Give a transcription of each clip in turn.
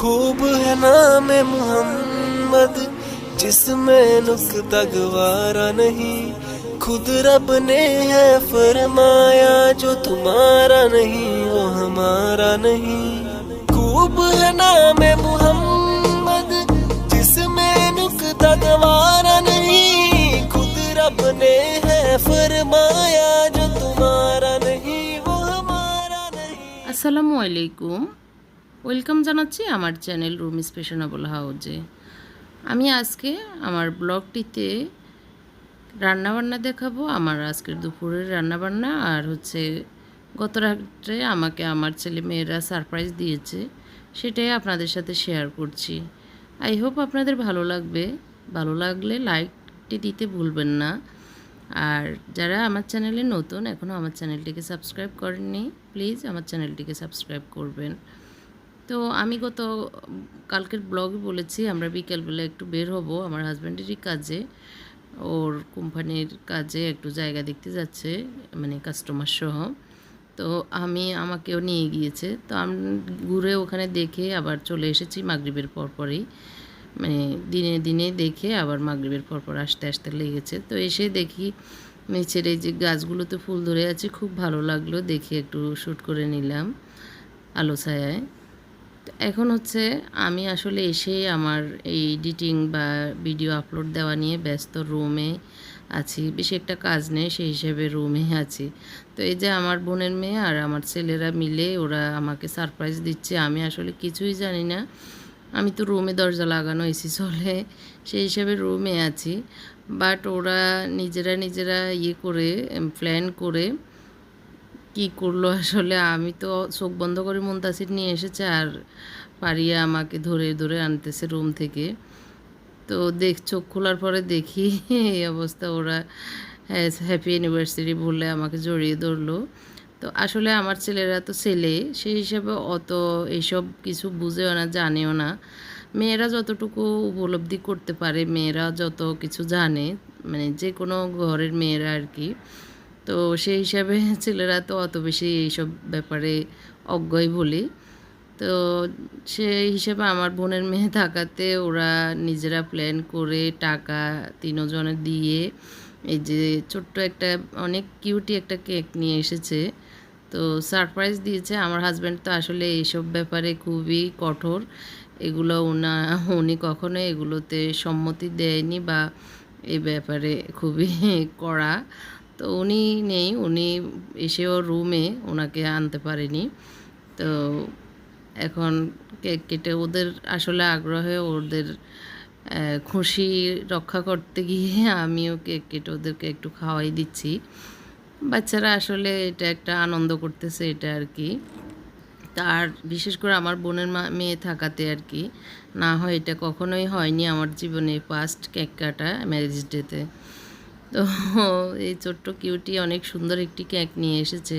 खूब है नाम मोहम्मद, जिसमें नुकता गवारा नहीं। खुद रब ने है फरमाया, जो तुम्हारा नहीं, वो हमारा नहीं। खूब है नाम मोहम्मद, जिसमें नुकता गवारा नहीं। खुद रब ने है फरमाया, जो तुम्हारा नहीं, वो हमारा नहीं। असलकुम ওয়েলকাম জানাচ্ছি আমার চ্যানেল রুম স্পেশনাবল হাউজে। আমি আজকে আমার ব্লগটিতে রান্নাবান্না দেখাবো, আমার আজকের দুপুরের রান্নাবান্না আর হচ্ছে গত রাত্রে আমাকে আমার ছেলে মেয়েরা সারপ্রাইজ দিয়েছে, সেটাই আপনাদের সাথে শেয়ার করছি। আই হোপ আপনাদের ভালো লাগবে। ভালো লাগলে লাইকটি দিতে ভুলবেন না। আর যারা আমার চ্যানেলে নতুন এখনও আমার চ্যানেলটিকে সাবস্ক্রাইব করেননি, প্লিজ আমার চ্যানেলটিকে সাবস্ক্রাইব করবেন। তো আমি গত কালকের ব্লগে বলেছি আমরা বিকেলবেলা একটু বের হব। আমার হাজব্যান্ডেরই কাজে, ওর কোম্পানির কাজে একটু জায়গা দেখতে যাচ্ছে মানে কাস্টমার সহ। তো আমি, আমাকেও নিয়ে গিয়েছে। তো আমি, ঘুরে ওখানে দেখে আবার চলে এসেছি মাগরিবের পরপরই। মানে দিনে দিনে দেখে আবার মাগরিবের পরপর আসতে আসতে লেগেছে। তো এসে দেখি নিচের এই যে গাছগুলোতে ফুল ধরে আছে, খুব ভালো লাগল। দেখে একটু শ্যুট করে নিলাম আলো ছায়ায়। এখন হচ্ছে আমি আসলে এসে আমার এই এডিটিং বা ভিডিও আপলোড দেওয়া নিয়ে ব্যস্ত রুমে আছি। বেশি একটা কাজ নেই, সেই হিসেবে রুমে আছি। তো এই যে আমার বোনের মেয়ে আর আমার ছেলেরা মিলে ওরা আমাকে সারপ্রাইজ দিচ্ছে। আমি আসলে কিছুই জানি না। আমি তো রুমে দরজা লাগানো এসি চলে, সেই হিসেবে রুমে আছি। বাট ওরা নিজেরা নিজেরা ইয়ে করে প্ল্যান করে কি করল? আসলে আমি তো চোখ বন্ধ করে মুন্তাসির নিয়ে এসেছে আর পারিয়া আমাকে ধরে ধরে আনতেছে রুম থেকে। তো দেখ, চোখ খোলার পরে দেখি এই অবস্থা। ওরা হ্যাপি অ্যানিভার্সারি বললে আমাকে জড়িয়ে ধরলো। তো আসলে আমার ছেলেরা তো ছেলে, সেই হিসাবে অত এইসব কিছু বুঝেও না, জানেও না। মেয়েরা যতটুকু উপলব্ধি করতে পারে, মেয়েরা যত কিছু জানে মানে যে কোনো ঘরের মেয়েরা আর কি। তো সেই হিসাবে ছেলেরা তো অত বেশি এইসব ব্যাপারে অজ্ঞই বলি। তো সেই হিসেবে আমার বোনের মেয়ে থাকাতে ওরা নিজেরা প্ল্যান করে টাকা তিনজনে দিয়ে এই যে ছোট্ট একটা অনেক কিউটি একটা কেক নিয়ে এসেছে। তো সারপ্রাইজ দিয়েছে। আমার হাজব্যান্ড তো আসলে এইসব ব্যাপারে খুবই কঠোর। এগুলো উনা, উনি কখনো এগুলোতে সম্মতি দেয়নি বা এই ব্যাপারে খুবই কড়া। তো উনি নেই, উনি এসেও রুমে ওনাকে আনতে পারেনি। তো এখন কেক কেটে ওদের আসলে আগ্রহে ওদের খুশি রক্ষা করতে গিয়ে আমিও কেক কেটে ওদেরকে একটু খাওয়াই দিচ্ছি। বাচ্চারা আসলে এটা একটা আনন্দ করতেছে এটা আর কি। তার বিশেষ করে আমার বোনের মেয়ে থাকাতে আর কি, না হয় এটা কখনোই হয়নি আমার জীবনে ফার্স্ট কেক কাটা ম্যারেজ ডেতে। তো এই ছোট্ট কিউটি অনেক সুন্দর একটি কেক নিয়ে এসেছে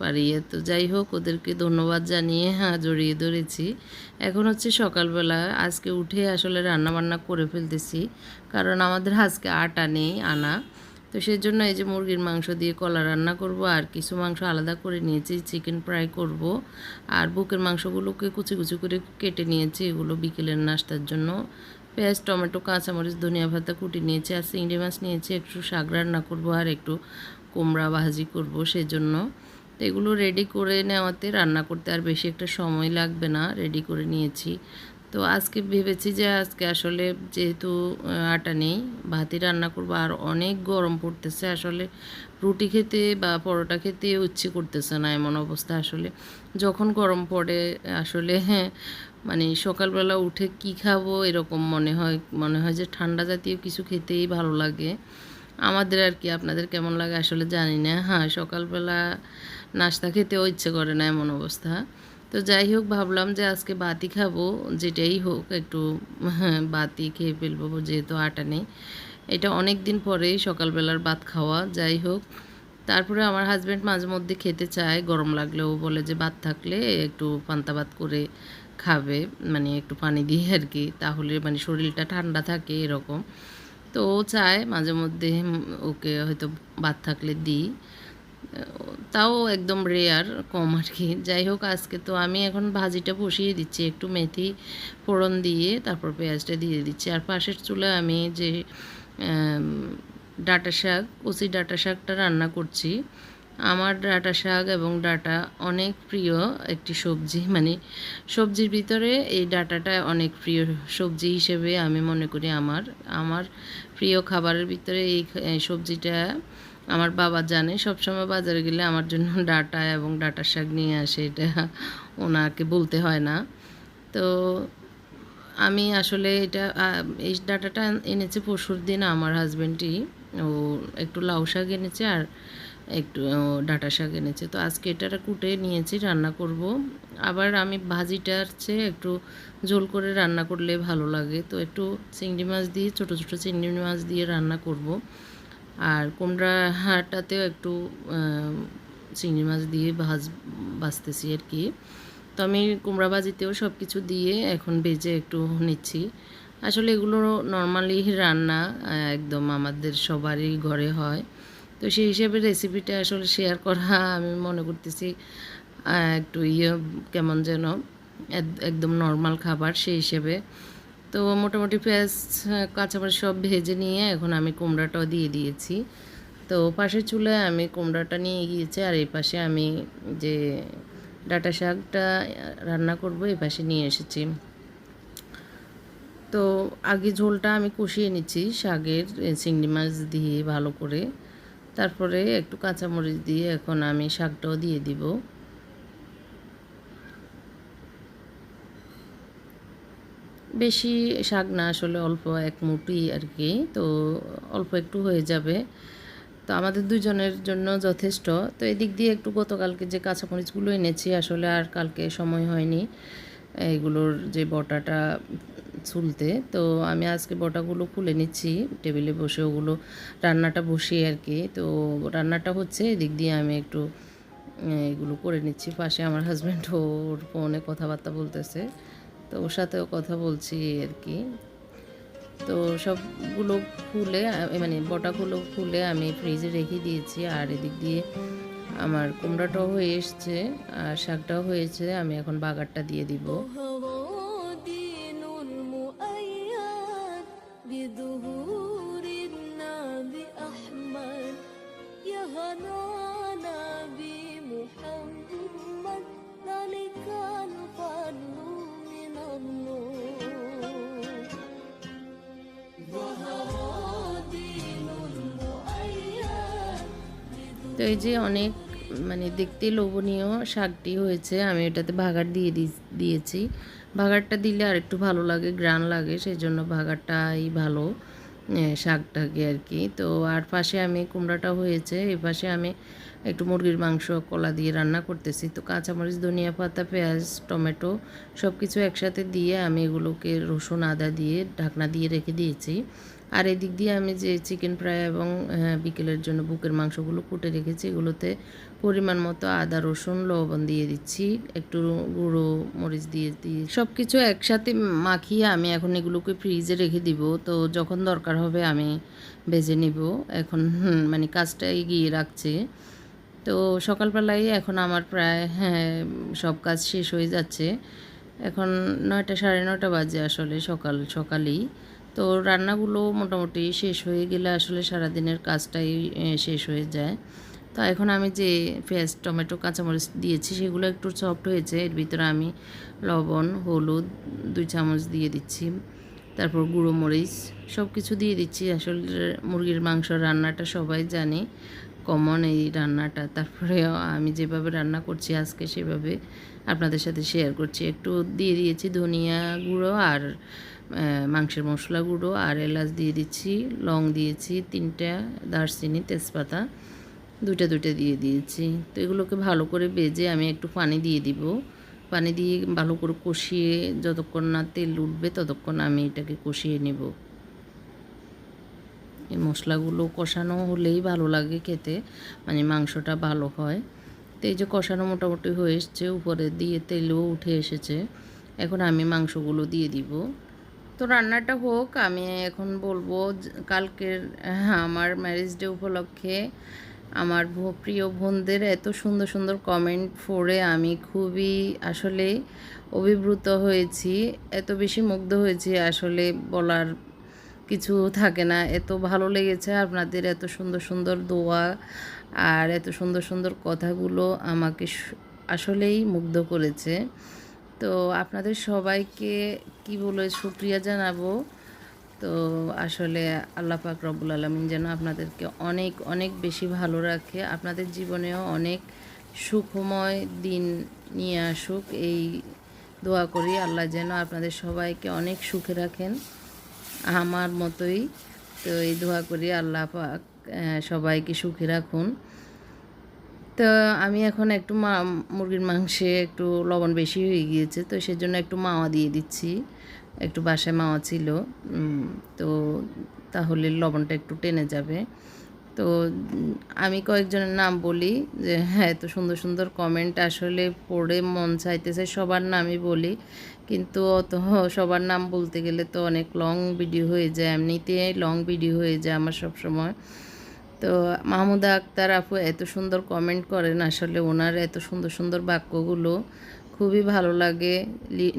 পারিয়ে তো যাই হোক, ওদেরকে ধন্যবাদ জানিয়ে হ্যাঁ জড়িয়ে ধরেছি। এখন হচ্ছে সকালবেলা, আজকে উঠে আসলে রান্না বান্না করে ফেলতেছি, কারণ আমাদের আজকে আটা নেই, আনা। তো সেই জন্য এই যে মুরগির মাংস দিয়ে কলা রান্না করব, আর কিছু মাংস আলাদা করে নিয়েছি চিকেন ফ্রাই করব। আর বুকের মাংসগুলোকে কুচি কুচি করে কেটে নিয়েছি, এগুলো বিকেলের নাস্তার জন্য। পেঁয়াজ, টমেটো, কাঁচামরিচ, ধনিয়া ভাতা কুটি নিয়েছি আর চিংড়ি মাছ নিয়েছি। একটু শাক রান্না করব আর একটু কুমড়া ভাজি করব সেজন্য। তো এগুলো রেডি করে নেওয়াতে রান্না করতে আর বেশি একটা সময় লাগবে না। রেডি করে নিয়েছি। তো আজকে ভেবেছি যে আজকে আসলে যেহেতু আটা নেই, ভাতই রান্না করব, আর অনেক গরম পড়তেছে, আসলে রুটি খেতে বা পরোটা খেতে ইচ্ছে করতেছে না এমন অবস্থা আসলে। যখন গরম পড়ে, আসলে হ্যাঁ মানে সকালবেলা উঠে কি খাব এরকম মনে হয় মনে হয় যে ঠান্ডা জাতীয় কিছু খেতেই ভালো লাগে। আমাদের আর কি, আপনাদের কেমন লাগে আসলে জানি না। হ্যাঁ সকালবেলা নাস্তা খেতেও ইচ্ছে করে না এমন অবস্থা। তো যাই হোক, ভাবলাম যে আজকে বাতি খাব, যেটাই হোক, একটু হ্যাঁ বাতি খেয়ে ফেলব, যেহেতু আটা নেই। এটা অনেক দিন পরেই সকালবেলার ভাত খাওয়া, যাই হোক। তারপরে আমার হাজব্যান্ড মাঝে মধ্যে খেতে চায়, গরম লাগলেও বলে যে ভাত থাকলে একটু পান্তা ভাত করে খাবে মানে একটু পানি দিয়ে আর কি, তাহলে মানে শরীরটা ঠান্ডা থাকে এরকম। তো ও চায়, মাঝে মধ্যে ওকে হয়তো ভাত থাকলে দিই। তাও একদম রেয়ার কম আর কি। যাই হোক আজকে তো আমি এখন ভাজিটা বসিয়ে দিচ্ছি, একটু মেথি ফোড়ন দিয়ে, তারপর পেঁয়াজটা দিয়ে দিচ্ছি। আর পাশের চুলে আমি যে ডাঁটা শাক, কচি ডাঁটা শাকটা রান্না করছি, আমার ডাঁটা শাক এবং ডাটা অনেক প্রিয় একটি সবজি। মানে সবজির ভিতরে এই ডাটাটা অনেক প্রিয় সবজি হিসেবে আমি মনে করি আমার। আমার প্রিয় খাবারের ভিতরে এই সবজিটা আমার বাবা জানে, সবসময় বাজারে গেলে আমার জন্য ডাটা এবং ডাঁটা শাক নিয়ে আসে, এটা ওনাকে বলতে হয় না। তো আমি আসলে এটা এই ডাটাটা এনেছে পরশুর দিন আমার হাজবেন্ডই। ও একটু লাউ শাক এনেছে আর একটু ডাঁটা শাক এনেছে। তো আজকে এটা কুটে নিয়েছি, রান্না করব। আবার আমি ভাজিটার চেয়ে একটু ঝোল করে রান্না করলে ভালো লাগে। তো একটু চিংড়ি মাছ দিয়ে, ছোটো ছোটো চিংড়ি মাছ দিয়ে রান্না করব। আর কুমড়া হাটাতেও একটু চিংড়ি মাছ দিয়ে ভাজ, ভাজতেছি আর কি। তো আমি কুমড়া ভাজিতেও সব কিছু দিয়ে এখন ভেজে একটু নিচ্ছি। আসলে এগুলো নর্মালি রান্না একদম আমাদের সবারই ঘরে হয়। তো সেই হিসেবে রেসিপিটা আসলে শেয়ার করা আমি মনে করতেছি একটু ইয়ে কেমন যেন, এক- একদম নর্মাল খাবার সেই হিসেবে। তো মোটামুটি পেঁয়াজ, কাঁচামরিচ সব ভেজে নিয়ে এখন আমি কুমড়াটাও দিয়ে দিয়েছি। তো পাশের চুলায় আমি কুমড়াটা নিয়ে গিয়েছি আর এই পাশে আমি যে ডাটা শাকটা রান্না করব এই পাশে নিয়ে এসেছি। তো আগে ঝোলটা আমি কষিয়ে নিচ্ছি শাকের চিংড়ি মাছ দিয়ে ভালো করে। তারপরে একটু কাঁচামরিচ দিয়ে এখন আমি শাকটাও দিয়ে দিব। বেশি শাক না, আসলে অল্প এক মুঠি আর কি, তো অল্প একটু হয়ে যাবে। তো আমাদের দুজনের জন্য যথেষ্ট। তো এদিক দিয়ে একটু গতকালকে যে কাঁচামরিচগুলো এনেছি, আসলে আর কালকে সময় হয়নি এইগুলোর যে বটাটা চুলতে তো আমি আজকে বটাগুলো খুলে নিচ্ছি, টেবিলে বসে ওগুলো রান্নাটা বসিয়ে আর কি। তো রান্নাটা হচ্ছে, এদিক দিয়ে আমি একটু এগুলো করে নিচ্ছি। পাশে আমার হাজব্যান্ড ওর ফোনে কথাবার্তা বলতেছে। তো ওর সাথেও কথা বলছি আর কি। তো সবগুলো খুলে মানে বটাগুলো খুলে আমি ফ্রিজে রেখে দিয়েছি আর এদিক দিয়ে আমার কুমড়াটাও হয়ে এসছে আর শাকটাও হয়েছে, আমি এখন বাগারটা দিয়ে দিব। তো এই যে অনেক মানে দেখতে লোভনীয় শাকটি হয়েছে, আমি এটাতে ভাগার দিয়ে দিয়েছি। ভাগারটা দিলে আর একটু ভালো লাগে গ্রান লাগে সেই জন্য ভাগারটাই ভালো শাকটাকে আর কি। তো আর পাশে আমি কুমড়াটা হয়েছে এই পাশে আমি একটু মুরগির মাংস কলা দিয়ে রান্না করতেছি। তো কাঁচামরিচ, ধনিয়া পাতা, পেঁয়াজ, টমেটো সব কিছু একসাথে দিয়ে আমি এগুলোকে রসুন, আদা দিয়ে ঢাকনা দিয়ে রেখে দিয়েছি। আর এদিক দিয়ে আমি যে চিকেন ফ্রাই এবং আহ, বিকেলের জন্য বুকের মাংসগুলো কুটে রেখেছি এগুলোতে পরিমাণ মতো আদা রসুন লবণ দিয়ে দিচ্ছি একটু গুঁড়ো মরিচ দিয়ে দিই সব কিছু একসাথে মাখিয়ে আমি এখন এগুলোকে ফ্রিজে রেখে দিব। তো যখন দরকার হবে আমি ভেজে নিব। এখন মানে কাজটা এগিয়ে রাখছে। তো সকালবেলায় এখন আমার প্রায় হ্যাঁ সব কাজ শেষ হয়ে যাচ্ছে। এখন নয়টা সাড়ে নয়টা বাজে আসলে সকাল সকালেই। তো রান্নাগুলো মোটামুটি শেষ হয়ে গেলে আসলে সারাদিনের কাজটাই শেষ হয়ে যায়। তো এখন আমি যে পেঁয়াজ, টমেটো, কাঁচামরিচ দিয়েছি, সেগুলো একটু সফট হয়েছে। এর ভিতরে আমি লবণ, হলুদ দুই চামচ দিয়ে দিচ্ছি। তারপর গুঁড়ো মরিচ সব কিছু দিয়ে দিচ্ছি। আসলে মুরগির মাংস রান্নাটা সবাই জানে। কমন এই রান্নাটা। তারপরে আমি যেভাবে রান্না করছি আজকে সেভাবে আপনাদের সাথে শেয়ার করছি। একটু দিয়ে দিয়েছি ধনিয়া গুঁড়ো আর মাংসের মশলা গুঁড়ো আর এলাচ দিয়ে দিচ্ছি। লং দিয়েছি তিনটা দারচিনি, তেজপাতা, দুইটা দুইটা দিয়ে দিয়েছি। তো এগুলোকে ভালো করে বেজে আমি একটু পানি দিয়ে দিব। পানি দিয়ে ভালো করে কষিয়ে যতক্ষণ না তেল উঠবে ততক্ষণ আমি এটাকে কষিয়ে নেব। এই মশলাগুলো কষানো হলেই ভালো লাগে খেতে। মানে মাংসটা ভালো হয়। তো এই যে কষানো মোটামুটি হয়ে এসছে, উপরে দিয়ে তেলও উঠে এসেছে। এখন আমি মাংসগুলো দিয়ে দিব। তো রান্নাটা হোক, আমি এখন বলব কালকের, আমার ম্যারেজ ডে উপলক্ষে আমার প্রিয় বোনদের এত সুন্দর সুন্দর কমেন্ট পড়ে আমি খুবই আসলে অভিভূত হয়েছি। এত বেশি মুগ্ধ হয়েছি আসলে বলার কিছু থাকে না। এত ভালো লেগেছে আপনাদের এত সুন্দর সুন্দর দোয়া আর এত সুন্দর সুন্দর কথাগুলো আমাকে আসলেই মুগ্ধ করেছে। তো আপনাদের সবাইকে কি বলে শুক্রিয়া জানাব? তো আসলে আল্লাহ পাক রব্বুল আলমিন যেন আপনাদেরকে অনেক অনেক বেশি ভালো রাখে। আপনাদের জীবনেও অনেক সুখময় দিন নিয়ে আসুক। এই দোয়া করি আল্লাহ যেন আপনাদের সবাইকে অনেক সুখে রাখেন। আমার মতোই। তো এই দোয়া করি আল্লাহ পাক সবাইকে সুখে রাখুন। তো আমি এখন একটু মা, মুরগির মাংসে একটু লবণ বেশি হয়ে গিয়েছে, তো সেজন্য একটু মাওয়া দিয়ে দিচ্ছি। একটু বাসায় মাওয়া ছিল তো তাহলে লবণটা একটু টেনে যাবে। তো আমি কয়েকজনের নাম বলি যে হ্যাঁ এত সুন্দর সুন্দর কমেন্ট আসলে পড়ে মন চাইতেছে, সবার নামই বলি। কিন্তু অত সবার নাম বলতে গেলে তো অনেক লং ভিডিও হয়ে যায়, এমনিতেই লং ভিডিও হয়ে যায় আমার সব সময় তো মাহমুদা আক্তার আপু এত সুন্দর কমেন্ট করেন আসলে ওনার এত সুন্দর সুন্দর বাক্যগুলো। খুবই ভালো লাগে।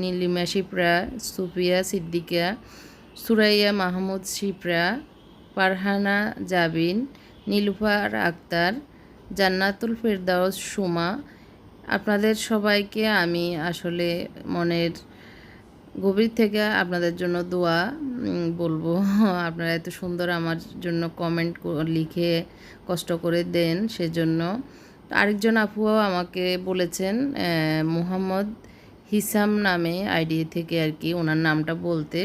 নীলিমা শিপ্রা, সুফিয়া সিদ্দিকা সুরাইয়া মাহমুদ শিপ্রা পারহানা জাবিন নীলুফার আক্তার, জান্নাতুল ফেরদাউস সুমা, আপনাদের সবাইকে আমি আসলে মনের গভীর থেকে আপনাদের জন্য দোয়া বলব। আপনারা এত সুন্দর আমার জন্য কমেন্ট লিখে কষ্ট করে দেন সেজন্য। আরেকজন আপুও আমাকে বলেছেন মুহাম্মদ হিসাম নামে আইডি থেকে আর কি, ওনার নামটা বলতে।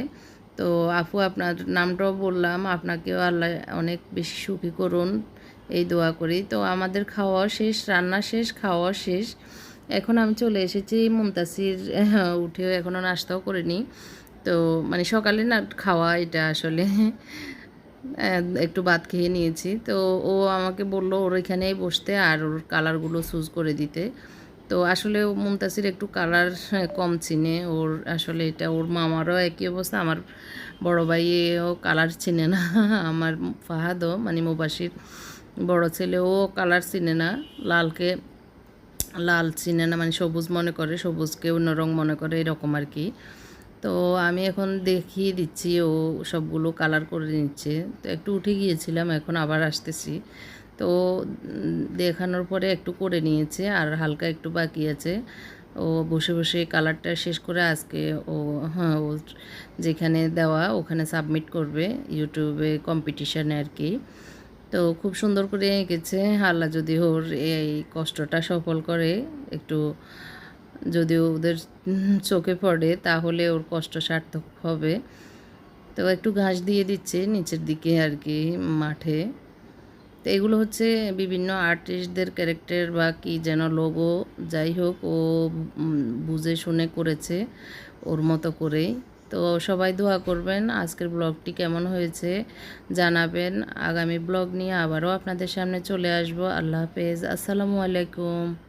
তো আপু আপনার নামটাও বললাম আপনাকেও আল্লাহ অনেক বেশি সুখী করুন এই দোয়া করি। তো আমাদের খাওয়া শেষ রান্না শেষ খাওয়া শেষ। এখন আমি চলে এসেছি মুমতাসির হ্যাঁ, উঠেও এখনও নাস্তাও করিনি। তো মানে সকালে না খাওয়া এটা আসলে একটু ভাত খেয়ে নিয়েছি। তো ও আমাকে বলল ওর এখানেই বসতে আর ওর কালারগুলো চুজ করে দিতে। তো আসলে মুমতাসির একটু কালার কম চিনে। ওর আসলে এটা, ওর মামারও একই অবস্থা। আমার বড় ভাইও কালার চিনে না। আমার ফাহাদও মানে মুবাসির বড় ছেলে ও কালার চিনে না। লালকে লাল চিনে না মানে সবুজ মনে করে, সবুজকে অন্য রং মনে করে, এরকম আর কি। তো আমি এখন দেখিয়ে দিচ্ছি, ও সবগুলো কালার করে নিচ্ছে। তো একটু উঠে গিয়েছিলাম, এখন আবার আসতেছি। তো দেখানোর পরে একটু করে নিয়েছে আর হালকা একটু বাকি আছে। ও বসে বসে কালারটা শেষ করে আজকে ও হ্যাঁ ও যেখানে দেওয়া ওখানে সাবমিট করবে ইউটিউবে কম্পিটিশানে আর কি। তো খুব সুন্দর করে এঁকেছে। আল্লাহ যদি ওর এই কষ্টটা সফল করে, একটু যদি ওদের চোখে পড়ে তাহলে ওর কষ্ট সার্থক হবে। তো একটু ঘাস দিয়ে দিচ্ছে নিচের দিকে আর কি মাঠে। তো এগুলো হচ্ছে বিভিন্ন আর্টিস্টদের ক্যারেক্টার বা কি যেন লোগো যাই হোক, ও বুঝে শুনে করেছে ওর মতো করেই। তো সবাই দোয়া করবেন, আজকের ব্লগটি কেমন হয়েছে জানাবেন। আগামী ব্লগ নিয়ে আবারও আপনাদের সামনে চলে আসব। আল্লাহ হাফেজ, আসসালামু আলাইকুম।